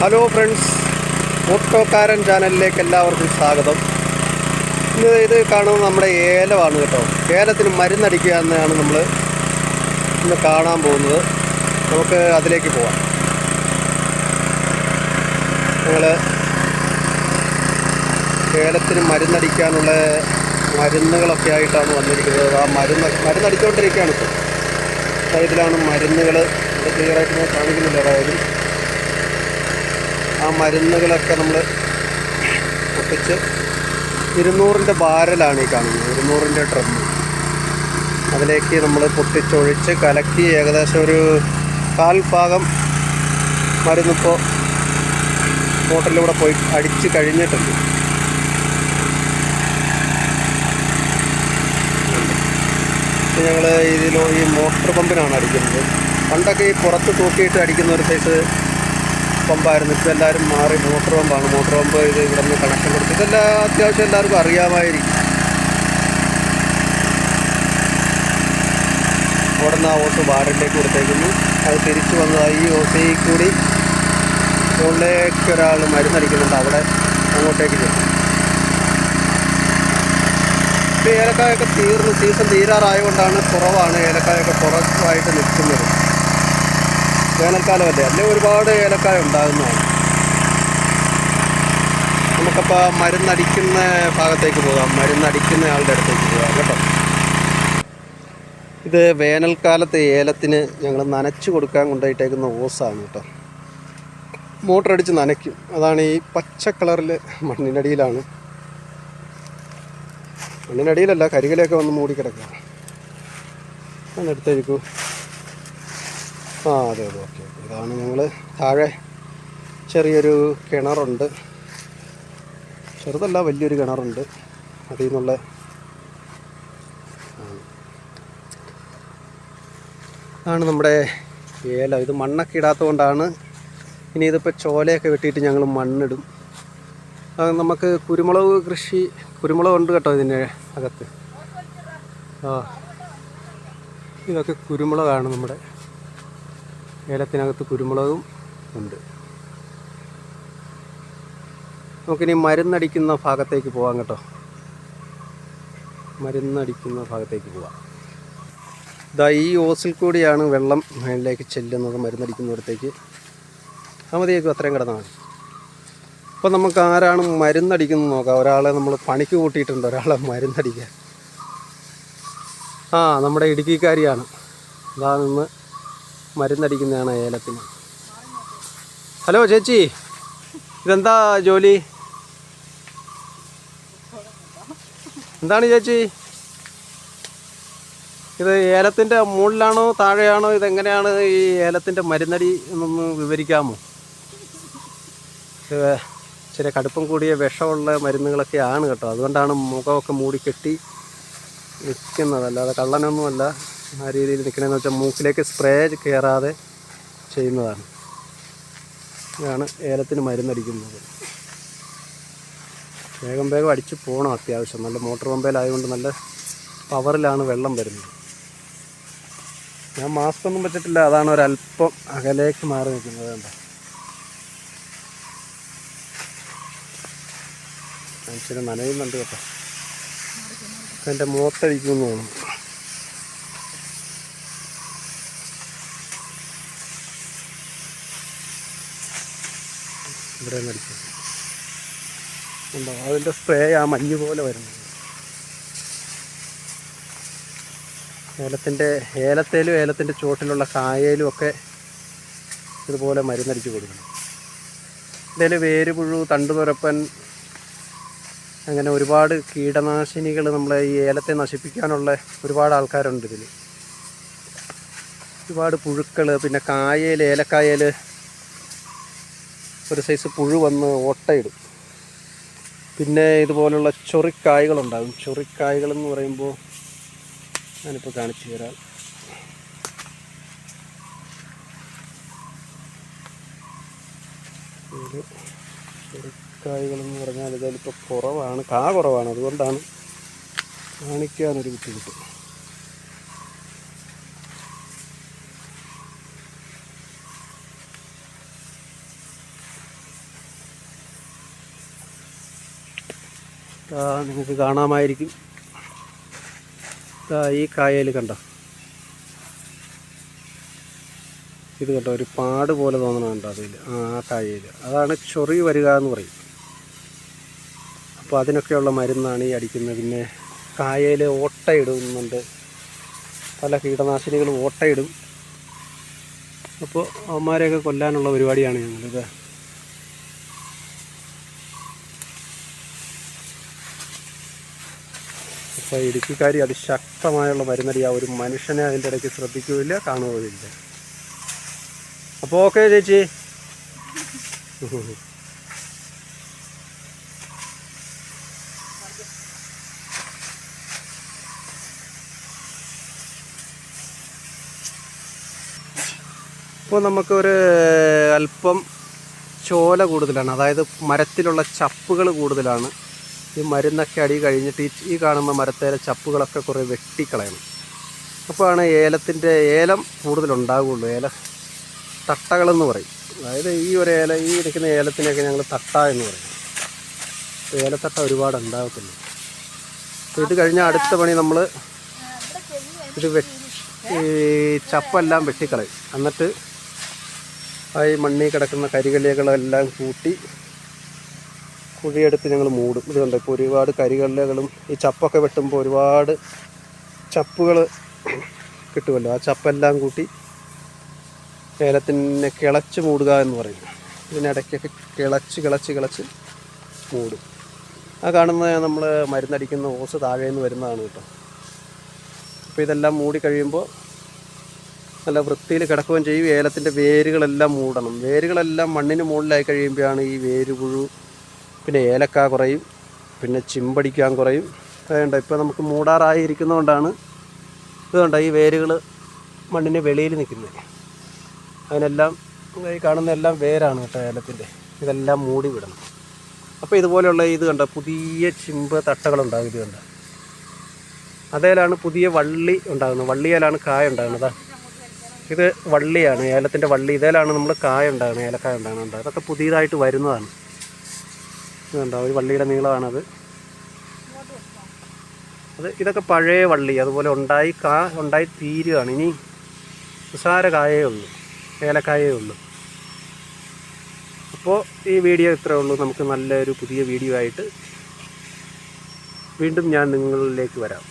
Hello friends ഓട്ടോക്കാരൻ ചാനലിലേക്ക് എല്ലാവർക്കും സ്വാഗതം. ഇന്ന് ഇത് കാണുന്നത് നമ്മുടെ ഏലമാണ് കേട്ടോ. ഏലത്തിന് മരുന്നടിക്കുക എന്നാണ് നമ്മൾ ഇന്ന് കാണാൻ പോകുന്നത്. നമുക്ക് അതിലേക്ക് പോവാം. ഞങ്ങൾ ഏലത്തിന് മരുന്നടിക്കാനുള്ള മരുന്നുകളൊക്കെ ആയിട്ടാണ് വന്നിരിക്കുന്നത്. ആ മരുന്ന് മരുന്നടിച്ചുകൊണ്ടിരിക്കുകയാണ് ഇപ്പോൾ സൈഡിലാണ് മരുന്നുകൾ ഇത് ക്ലിയറായിട്ട് ഞാൻ കാണിക്കുന്നില്ല അതായത് ആ മരുന്നുകളൊക്കെ നമ്മൾ പൊട്ടിച്ച് ഇരുന്നൂറിന്റെ ബാരലാണ് ഈ കാണുന്നത്. ഇരുന്നൂറിന്റെ ഡ്രം. അതിലേക്ക് നമ്മൾ പൊട്ടിച്ചൊഴിച്ച് കലക്കി ഏകദേശം ഒരു കാൽ ഭാഗം മരുന്നിപ്പോൾ മോട്ടറിലൂടെ പോയി അടിച്ച് കഴിഞ്ഞിട്ടുണ്ട്. ഞങ്ങൾ ഇതിലോ ഈ മോട്ടർ പമ്പിനാണ് അടിക്കുന്നത്. പണ്ടൊക്കെ ഈ പുറത്ത് തൂക്കിയിട്ട് അടിക്കുന്ന ഒരു സൈസ് പമ്പായിരുന്നു. ഇപ്പോൾ എല്ലാവരും മാറി മോട്ടർ പമ്പാണ്. മോട്ടർ പമ്പ് ഇത് ഇവിടെ നിന്ന് കണക്ഷൻ കൊടുത്തു. ഇതെല്ലാം അത്യാവശ്യം എല്ലാവർക്കും അറിയാമായിരിക്കും. അവിടെ നിന്ന് ആ ഓസ് വാർഡിലേക്ക് കൊടുത്തേക്കുന്നു. അത് തിരിച്ചു വന്നതായി ഈ ഓസയിൽ കൂടി മുകളിലേക്ക് ഒരാൾ മരുന്നടിക്കുന്നുണ്ട്. അവിടെ അങ്ങോട്ടേക്ക് ചെല്ലും ഏലക്കായൊക്കെ തീർന്ന്. സീസൺ തീരാറായതുകൊണ്ടാണ് കുറവാണ് ഏലക്കായൊക്കെ കുറവായിട്ട് നിൽക്കുന്നത്. വേനൽക്കാലമല്ലേ? അല്ലേ ഒരുപാട് ഏലക്കായ ഉണ്ടാകുന്നതാണ് നമുക്കപ്പോൾ മരുന്നടിക്കുന്ന ഭാഗത്തേക്ക് പോകാം. മരുന്നടിക്കുന്ന ആളുടെ അടുത്തേക്ക് പോകാം കേട്ടോ. ഇത് വേനൽക്കാലത്ത് ഏലത്തിന് ഞങ്ങൾ നനച്ച് കൊടുക്കാൻ കൊണ്ടുപോയിട്ടേക്കുന്ന ഓസാണ് കേട്ടോ. മോട്ടർ അടിച്ച് നനയ്ക്കും. അതാണ് ഈ പച്ച കളറിൽ മണ്ണിനടിയിലാണ്. മണ്ണിനടിയിലല്ല കരികിലൊക്കെ വന്ന് മൂടിക്കിടക്കുക അതിനടുത്തേക്കു ആ അതെ അതെ ഓക്കെ ഇതാണ് ഞങ്ങൾ താഴെ ചെറിയൊരു കിണറുണ്ട്. ചെറുതല്ല വലിയൊരു കിണറുണ്ട്. അതിൽ നിന്നുള്ള ആണ് നമ്മുടെ ഏല. ഇത് മണ്ണൊക്കെ ഇടാത്തത് കൊണ്ടാണ് ഇനി ഇതിപ്പോൾ ചോലയൊക്കെ വെട്ടിയിട്ട് ഞങ്ങൾ മണ്ണിടും. അത് നമുക്ക് കുരുമുളക് കൃഷി കുരുമുളക് ഉണ്ട് കേട്ടോ ഇതിന്റെ അകത്ത്. ആ ഇതൊക്കെ കുരുമുളകാണ് നമ്മുടെ ഏലത്തിനകത്ത് കുരുമുളകും ഉണ്ട്. നമുക്കിനി മരുന്നടിക്കുന്ന ഭാഗത്തേക്ക് പോകാം കേട്ടോ. മരുന്നടിക്കുന്ന ഭാഗത്തേക്ക് പോവാം. ഇതാ ഈ ഓസിൽ കൂടിയാണ് വെള്ളം മേളിലേക്ക് ചെല്ലുന്നത് മരുന്നടിക്കുന്നിടത്തേക്ക് ആ മതിയേക്കും അത്രയും കിടന്നാൽ മതി. അപ്പോൾ നമുക്ക് ആരാണ് മരുന്നടിക്കുന്നത് നോക്കാം. ഒരാളെ നമ്മൾ പണിക്ക് കൂട്ടിയിട്ടുണ്ട് ഒരാളെ മരുന്നടിക്കാൻ. ആ നമ്മുടെ ഇടുക്കിക്കാരിയാണ്. അതാ നിന്ന് മരുന്നടിക്കുന്നതാണ് ഏലത്തിന്. ഹലോ ചേച്ചി ഇതെന്താ ജോലി? എന്താണ് ചേച്ചി? ഇത് ഏലത്തിന്റെ മുകളിലാണോ താഴെയാണോ ഇതെങ്ങനെയാണ് ഈ ഏലത്തിന്റെ മരുന്നടി എന്നൊന്ന് വിവരിക്കാമോ? ഇച്ചിരി കടുപ്പം കൂടിയ വിഷമുള്ള മരുന്നുകളൊക്കെയാണ് കേട്ടോ. അതുകൊണ്ടാണ് മുഖമൊക്കെ മൂടി കെട്ടി നിൽക്കുന്നത്. അല്ലാതെ കള്ളനൊന്നുമല്ല. ആ രീതിയിൽ നിൽക്കണമെന്ന് വെച്ചാൽ മൂക്കിലേക്ക് സ്പ്രേ കയറാതെ ചെയ്യുന്നതാണ്. ഇതാണ് ഏലത്തിന് മരുന്നടിക്കുന്നത്. വേഗം വേഗം അടിച്ച് പോകണം അത്യാവശ്യം. നല്ല മോട്ടോർ പമ്പയിലായതുകൊണ്ട് നല്ല പവറിലാണ് വെള്ളം വരുന്നത്. ഞാൻ മാസ്ക് ഒന്നും വെച്ചിട്ടില്ല. അതാണ് ഒരല്പം അകലേക്ക് മാറി നിൽക്കുന്നത് എന്താ ഇച്ചിരി നനയുന്നുണ്ട് കേട്ടോ. എന്റെ മുഖത്തടിക്കുമെന്ന് തോന്നുന്നു. ഇവിടെ നടിക്കും ഉണ്ടോ? അതിന്റെ സ്പ്രേ ആ മഞ്ഞ് പോലെ വരുന്നത് ഏലത്തിന്റെ ഏലത്തേലും ഏലത്തിന്റെ ചുവട്ടിലുള്ള കായയിലും ഒക്കെ ഇതുപോലെ മരുന്നടിച്ച് കൊടുക്കണം. പുഴു, വേരുപുഴു തണ്ടുതുരപ്പൻ അങ്ങനെ ഒരുപാട് കീടനാശിനികൾ നമ്മളെ ഈ ഏലത്തെ നശിപ്പിക്കാനുള്ള ഒരുപാട് ആൾക്കാരുണ്ട് ഇതിൽ ഒരുപാട് പുഴുക്കൾ പിന്നെ കായയിൽ ഏലക്കായയിൽ ഒരു സൈസ് പുഴു വന്ന് ഓട്ടയിടും പിന്നെ ഇതുപോലുള്ള ചൊറിക്കായകളുണ്ടാകും. ചൊറിക്കായകളെന്ന് പറയുമ്പോൾ ഞാനിപ്പോൾ കാണിച്ചു തരാം. എന്ന് പറഞ്ഞാൽ ഇതിലിപ്പോൾ കുറവാണ് കാ കുറവാണ്. അതുകൊണ്ടാണ് കാണിക്കാനൊരു ബുദ്ധിമുട്ട്. നിങ്ങൾക്ക് കാണാമായിരിക്കും. ഈ കായൽ കണ്ട? ഇത് കണ്ടോ? ഒരു പാട് പോലെ തോന്നണുണ്ടോ അതിൽ? ആ കായൽ. അതാണ് ചൊറി വരിക എന്ന് പറയും. അപ്പോൾ അതിനൊക്കെയുള്ള മരുന്നാണ് ഈ അടിക്കുന്നത്. പിന്നെ കായൽ ഓട്ടയിടുന്നുണ്ട്. പല കീടനാശിനികളും ഓട്ടയിടും. അപ്പോൾ അവന്മാരെയൊക്കെ കൊല്ലാനുള്ള പരിപാടിയാണ് ഞങ്ങളിത്. അപ്പോൾ ഇടുക്കിക്കാരി അതിശക്തമായുള്ള മരുന്നടി ആ ഒരു മനുഷ്യനെ അതിന്റെ ഇടയ്ക്ക് ശ്രദ്ധിക്കുകയില്ല കാണുകയില്ല അപ്പോൾ ഓക്കെ ചേച്ചി. ഇപ്പോൾ നമുക്കൊരു അല്പം ചോല കൂടുതലാണ്. അതായത് മരത്തിലുള്ള ചപ്പുകൾ കൂടുതലാണ്. ഈ മരുന്നൊക്കെ അടി കഴിഞ്ഞിട്ട് ഈ കാണുന്ന മരത്തേലെ ചപ്പുകളൊക്കെ കുറേ വെട്ടിക്കളയണം. അപ്പോഴാണ് ഏലത്തിന്റെ ഏലം കൂടുതലുണ്ടാകുള്ളൂ ഏല തട്ടകളെന്ന് പറയും. അതായത് ഈ ഒരു ഏല ഈ ഇരിക്കുന്ന ഏലത്തിനെയൊക്കെ ഞങ്ങൾ തട്ട എന്ന് പറയും. ഏലത്തട്ട ഒരുപാട് ഉണ്ടാകത്തില്ല അപ്പോൾ ഇത് കഴിഞ്ഞ അടുത്ത പണി നമ്മൾ ഇത് ഈ ചപ്പെല്ലാം വെട്ടിക്കളയും. എന്നിട്ട് ആ ഈ മണ്ണിൽ കിടക്കുന്ന കരികലികളെല്ലാം കൂട്ടി കുഴിയെടുത്ത് ഞങ്ങൾ മൂടും. ഇത് കണ്ടോ? ഇപ്പോൾ ഒരുപാട് കരികല്ലകളും ഈ ചപ്പൊക്കെ വെട്ടുമ്പോൾ ഒരുപാട് ചപ്പുകൾ കിട്ടുമല്ലോ? ആ ചപ്പെല്ലാം കൂട്ടി ഏലത്തിനെ കിളച്ച് മൂടുക എന്ന് പറയും. ഇതിനിടയ്ക്കൊക്കെ കിളച്ച് കിളച്ച് കിളച്ച് മൂടും. ആ കാണുന്ന നമ്മൾ മരുന്നടിക്കുന്ന ഓസ് താഴെ നിന്ന് വരുന്നതാണ് കേട്ടോ. അപ്പോൾ ഇതെല്ലാം മൂടി കഴിയുമ്പോൾ നല്ല വൃത്തിയിൽ കിടക്കുകയും ചെയ്യും. ഏലത്തിന്റെ വേരുകളെല്ലാം മൂടണം. വേരുകളെല്ലാം മണ്ണിന് മുകളിലായി കഴിയുമ്പോഴാണ് ഈ വേര് പുഴു പിന്നെ ഏലക്ക കുറയും പിന്നെ ചിമ്പടിക്കാൻ കുറയും. വേണ്ട ഇപ്പോൾ നമുക്ക് മൂടാറായി ഇരിക്കുന്നതുകൊണ്ടാണ് ഇതുകൊണ്ട് കണ്ട ഈ വേരുകൾ മണ്ണിന് വെളിയിൽ നിൽക്കുന്നത്. അതിനെല്ലാം ഈ കാണുന്ന എല്ലാം വേരാണ് കേട്ടോ ഏലത്തിന്റെ ഇതെല്ലാം മൂടി വിടണം. അപ്പോൾ ഇതുപോലെയുള്ള ഇത് കണ്ട പുതിയ ചിമ്പ് തട്ടകളുണ്ടാകും ഇത് കണ്ട. അതേലാണ് പുതിയ വള്ളി ഉണ്ടാകുന്നത്. വള്ളിയേലാണ് കായ ഉണ്ടാകുന്നത്. ഇത് വള്ളിയാണ് ഏലത്തിന്റെ വള്ളി. ഇതേലാണ് നമ്മൾ കായ ഉണ്ടാകുന്നത് ഏലക്കായ ഉണ്ടാകുന്നത്. അതൊക്കെ പുതിയതായിട്ട് വരുന്നതാണ്. ഇതുണ്ടോ? ഒരു വള്ളിയുടെ നീളമാണത്. അത് ഇതൊക്കെ പഴയ വള്ളി അതുപോലെ ഉണ്ടായി കാ ഉണ്ടായി തീരുകയാണ്. ഇനി നിസാര കായേ ഉള്ളൂ ഏലക്കായേ ഉള്ളൂ. അപ്പോൾ ഈ വീഡിയോ ഇത്രേ ഉള്ളൂ. നമുക്ക് നല്ലൊരു പുതിയ വീഡിയോ ആയിട്ട് വീണ്ടും ഞാൻ നിങ്ങളിലേക്ക് വരാം.